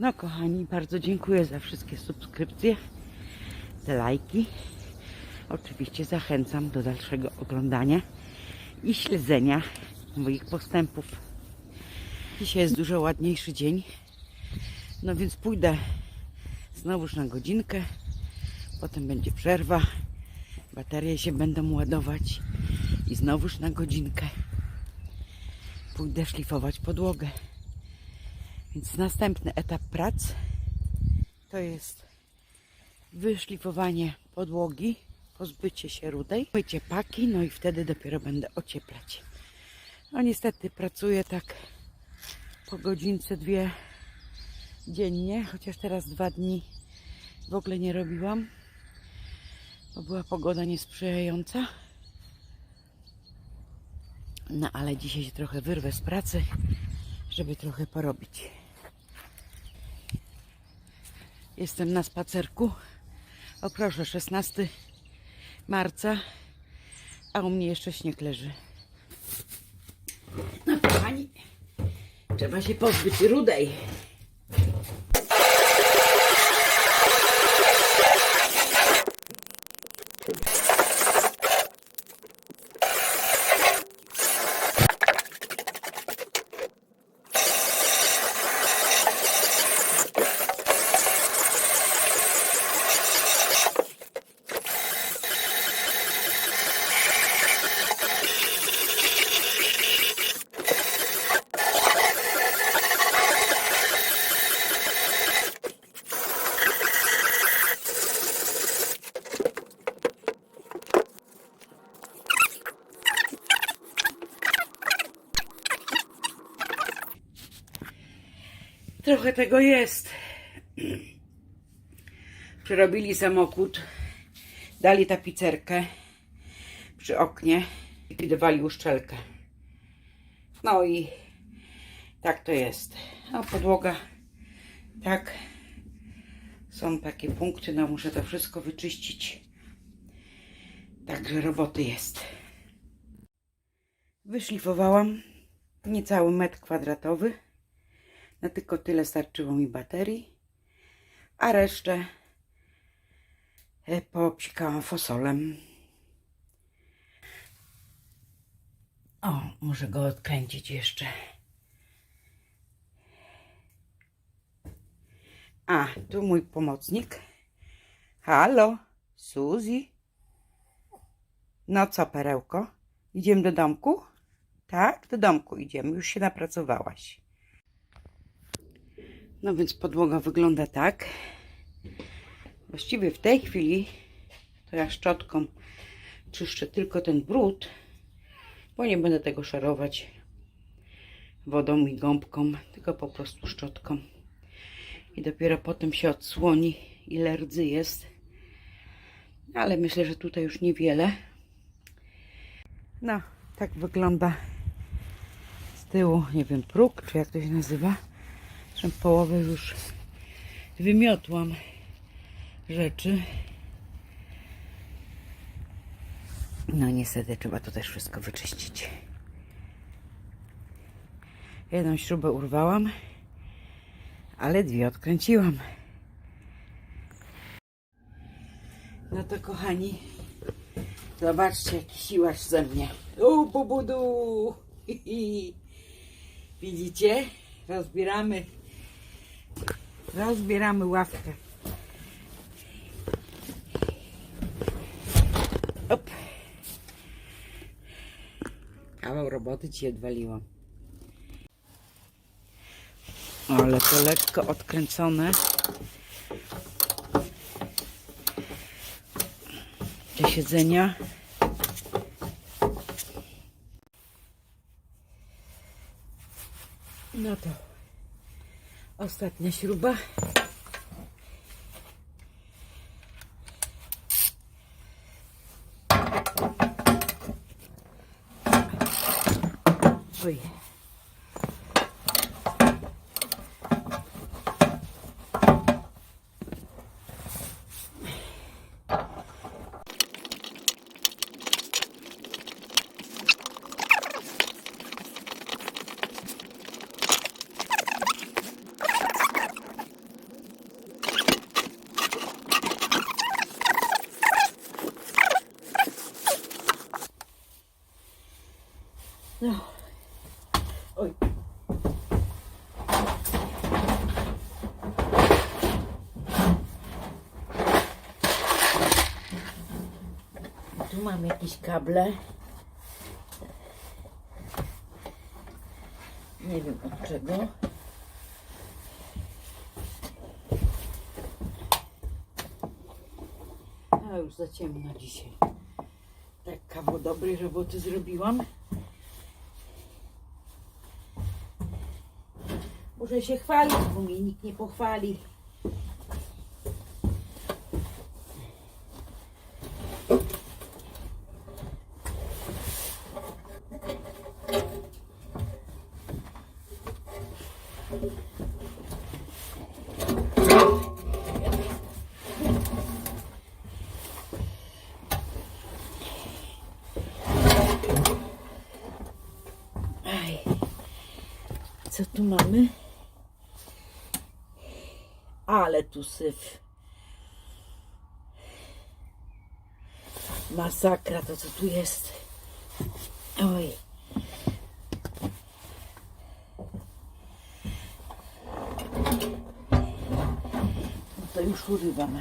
No kochani, bardzo dziękuję za wszystkie subskrypcje, te lajki. Oczywiście zachęcam do dalszego oglądania i śledzenia moich postępów. Dzisiaj jest dużo ładniejszy dzień, no więc pójdę znowuż na godzinkę, potem będzie przerwa, baterie się będą ładować i znowuż na godzinkę pójdę szlifować podłogę. Więc następny etap prac to jest wyszlifowanie podłogi, pozbycie się rudej, mycie paki, no i wtedy dopiero będę ocieplać. No niestety pracuję tak po godzince, dwie dziennie, chociaż teraz dwa dni w ogóle nie robiłam, bo była pogoda niesprzyjająca. No ale dzisiaj się trochę wyrwę z pracy, żeby trochę porobić. Jestem na spacerku. O proszę, 16 marca, a u mnie jeszcze śnieg leży. No kochani, trzeba się pozbyć rudej. Trochę tego jest. Przerobili samochód, dali tapicerkę przy oknie i likwidowali uszczelkę. No i tak to jest. No podłoga, tak. Są takie punkty, no muszę to wszystko wyczyścić. Także roboty jest. Wyszlifowałam niecały metr kwadratowy. No tylko tyle starczyło mi baterii, a resztę e, popsikałam fosolem. O, muszę go odkręcić jeszcze. A, tu mój pomocnik. Halo, Suzy. No co, perełko? Idziemy do domku? Tak, do domku idziemy. Już się napracowałaś. No więc podłoga wygląda tak. Właściwie w tej chwili to ja szczotką czyszczę tylko ten brud, bo nie będę tego szarować wodą i gąbką, tylko po prostu szczotką. I dopiero potem się odsłoni, ile rdzy jest. Ale myślę, że tutaj już niewiele. No, tak wygląda z tyłu, nie wiem, próg, czy jak to się nazywa. Połowę już wymiotłam rzeczy. No niestety trzeba to też wszystko wyczyścić. Jedną śrubę urwałam, ale dwie odkręciłam. No to kochani, zobaczcie jaki siłacz ze mnie. U, bubudu! Widzicie? Rozbieramy Rozbieramy ławkę. Op. Kawał roboty ci odwaliłam. Ale to lekko odkręcone. Te siedzenia. No to Ostatnia śruba. Oj. Tu mam jakieś kable. Nie wiem od czego. A już za ciemno dzisiaj. Tak kawał dobrej roboty zrobiłam. Muszę się chwalić, bo mnie nikt nie pochwali. Co tu mamy? Ale tu syf. Masakra to co tu jest. Oj. No to już urywam.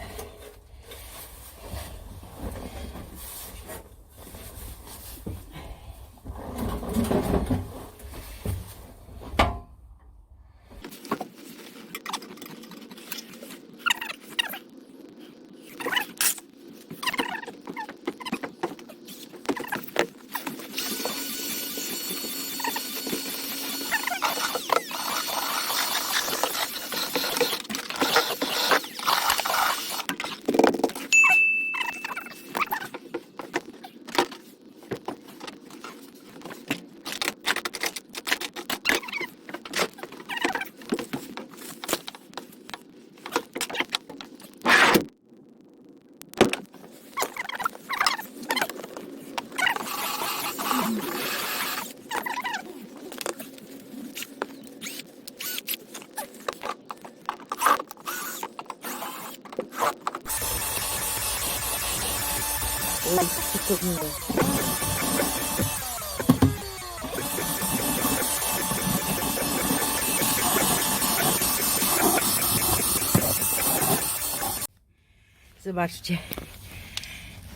Zobaczcie,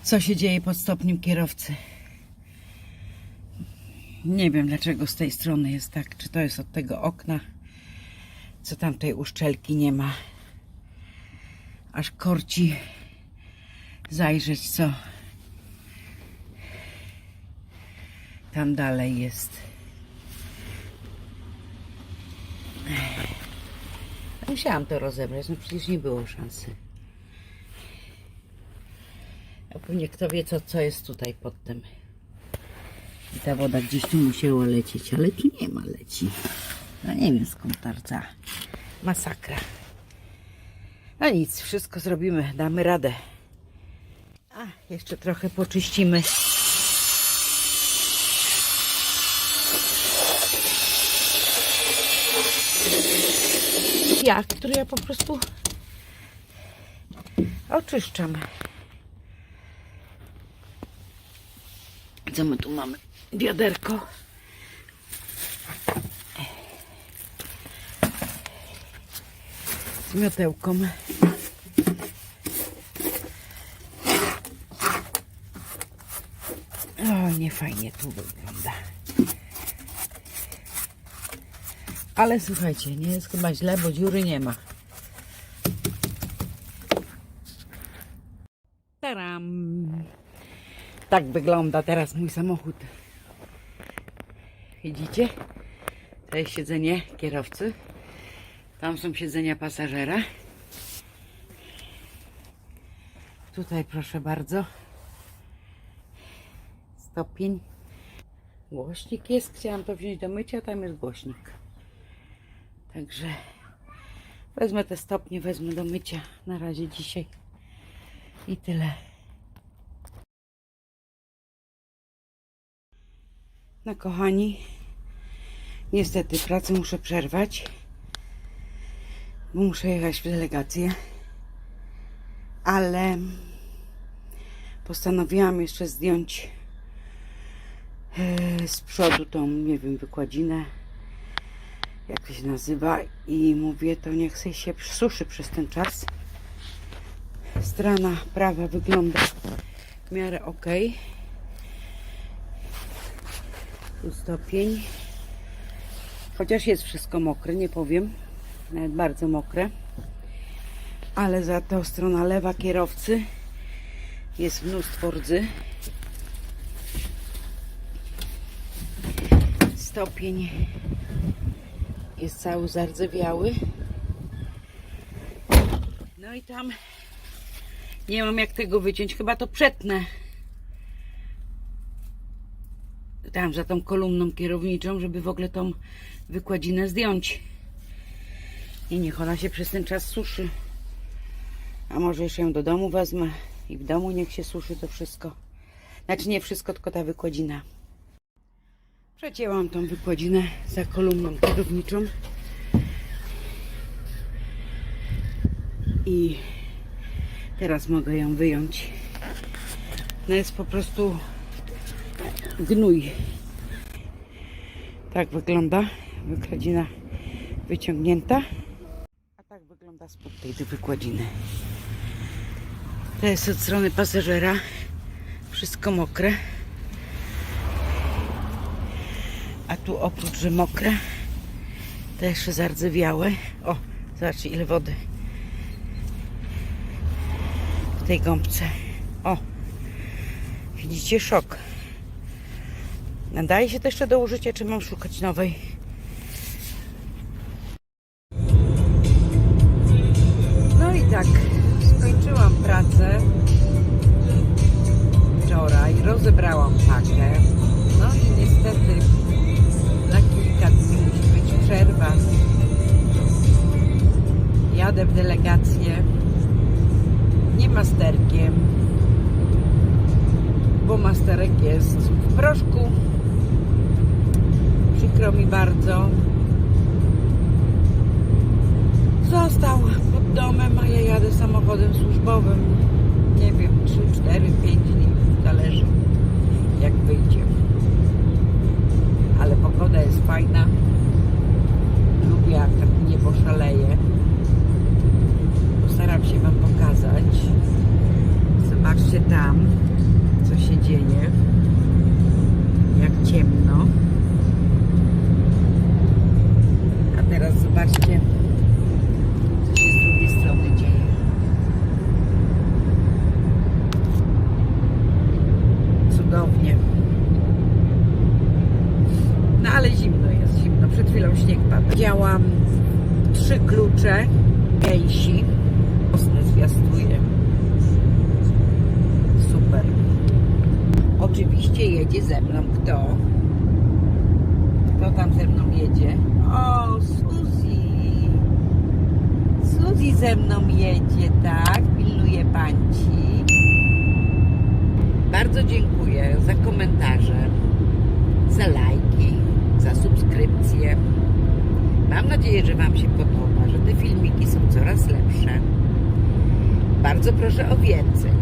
co się dzieje pod stopniem kierowcy. Nie wiem, dlaczego z tej strony jest tak. Czy to jest od tego okna, co tamtej uszczelki nie ma. Aż korci zajrzeć, co tam dalej jest. Musiałam to rozebrać, no przecież nie było szansy. A pewnie kto wie, co, co jest tutaj pod tym. I ta woda gdzieś tu musiała lecieć, ale tu nie ma leci. No nie wiem skąd ta. Masakra. No nic, wszystko zrobimy, damy radę. A, jeszcze trochę poczyścimy. Jak, który ja po prostu oczyszczam. Co my tu mamy? Wiaderko. Z miotełką. O, nie fajnie tu wygląda. Ale słuchajcie, nie jest chyba źle, bo dziury nie ma. Taram! Tak wygląda teraz mój samochód. Widzicie? To jest siedzenie kierowcy. Tam są siedzenia pasażera. Tutaj proszę bardzo. Stopień. Głośnik jest. Chciałam to wziąć do mycia, tam jest głośnik. Także wezmę te stopnie, wezmę do mycia na razie dzisiaj. I tyle. No kochani, niestety pracę muszę przerwać, bo muszę jechać w delegację, ale postanowiłam jeszcze zdjąć e, z przodu tą, nie wiem, wykładzinę, jak to się nazywa i mówię, to niech sobie się suszy przez ten czas. Strona prawa wygląda w miarę ok. Tu stopień. Chociaż jest wszystko mokre, nie powiem. Nawet bardzo mokre. Ale za to strona lewa kierowcy jest mnóstwo rdzy. Stopień jest cały zardzewiały. No i tam nie mam jak tego wyciąć. Chyba to przetnę. Tam za tą kolumną kierowniczą, żeby w ogóle tą wykładzinę zdjąć. I niech ona się przez ten czas suszy. A może jeszcze ją do domu wezmę i w domu niech się suszy to wszystko. Znaczy nie wszystko, tylko ta wykładzina. Przecięłam tą wykładzinę za kolumną kierowniczą. I teraz mogę ją wyjąć. No jest po prostu gnój. Tak wygląda wykładzina wyciągnięta. A tak wygląda spód tej wykładziny. To jest od strony pasażera. Wszystko mokre. A tu oprócz, że mokre, to jeszcze zardzewiałe. O, zobaczcie ile wody w tej gąbce. O, widzicie szok. Nadaje się to jeszcze do użycia, czy mam szukać nowej? No i tak, skończyłam pracę wczoraj, rozebrałam pakę. No i niestety przerwa. Jadę w delegację nie masterkiem, bo masterek jest w proszku. Przykro mi bardzo. Został pod domem, a ja jadę samochodem służbowym. Nie wiem, 3, 4, 5 dni, zależy jak wyjdzie. Ale pogoda jest fajna. Szaleje. Postaram się Wam pokazać. Zobaczcie tam, co się dzieje. Jak ciemno. Kto? Tam ze mną jedzie? O, Suzy. Suzy ze mną jedzie, tak? Pilnuje panci. Bardzo dziękuję za komentarze, za lajki, za subskrypcje. Mam nadzieję, że Wam się podoba, że te filmiki są coraz lepsze. Bardzo proszę o więcej.